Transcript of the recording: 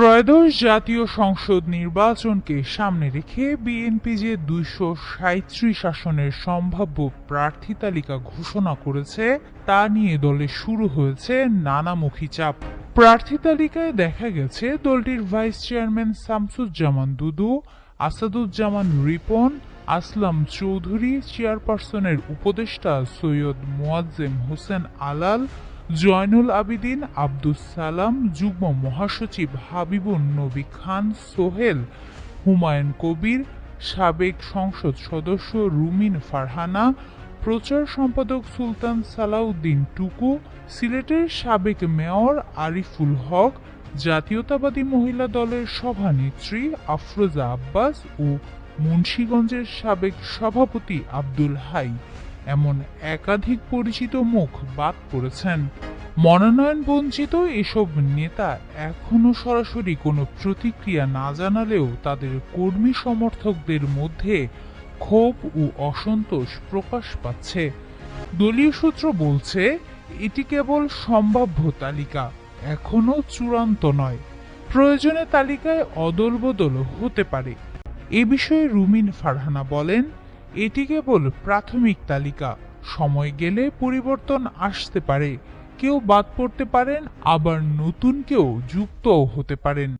ত্রয়োদশ জাতীয় সংসদ নির্বাচনকে সামনে রেখে বিএনপি যে দুইশো সাঁত্রিশ আসনের সম্ভাব্য প্রার্থী তালিকা ঘোষণা করেছে, তা নিয়ে দলে শুরু হয়েছে নানামুখী চাপ। প্রার্থী তালিকায় দেখা গেছে দলটির ভাইস চেয়ারম্যান শামসুজ্জামান দুদু, আসাদুজ্জামান রিপন, আসলাম চৌধুরী, চেয়ারপারসনের উপদেষ্টা সৈয়দ মোয়াজ্জেম হোসেন আলাল জয়নুল আবিদিন, আব্দুস সালাম, যুগ্ম মহাসচিব হাবিবুন নবী খান, সোহেল, হুমায়ুন কবির, সাবেক সংসদ সদস্য রুমিন ফারহানা, প্রচার সম্পাদক সুলতান সালাউদ্দিন টুকু, সিলেটের সাবেক মেয়র আরিফুল হক, জাতীয়তাবাদী মহিলা দলের সভানেত্রী আফরোজা আব্বাস ও মুন্সীগঞ্জের সাবেক সভাপতি আব্দুল হাই। এমন একাধিক পরিচিত মুখ বাদ পড়েছেন। মনোনয়ন বঞ্চিত এসব নেতা এখনও সরাসরি কোনো প্রতিক্রিয়া না জানালেও তাদের কর্মী সমর্থকদের মধ্যে ক্ষোভ ও অসন্তোষ প্রকাশ পাচ্ছে। দলীয় সূত্র বলছে, এটি কেবল সম্ভাব্য তালিকা, এখনও চূড়ান্ত নয়। প্রয়োজনে তালিকায় অদল বদল হতে পারে। এ বিষয়ে রুমিন ফারহানা বলেন এটি কেবল প্রাথমিক তালিকা। সময় গেলে পরিবর্তন আসতে পারে। কেউ বাদ পড়তে পারেন, আবার নতুন কেউ যুক্ত হতে পারেন।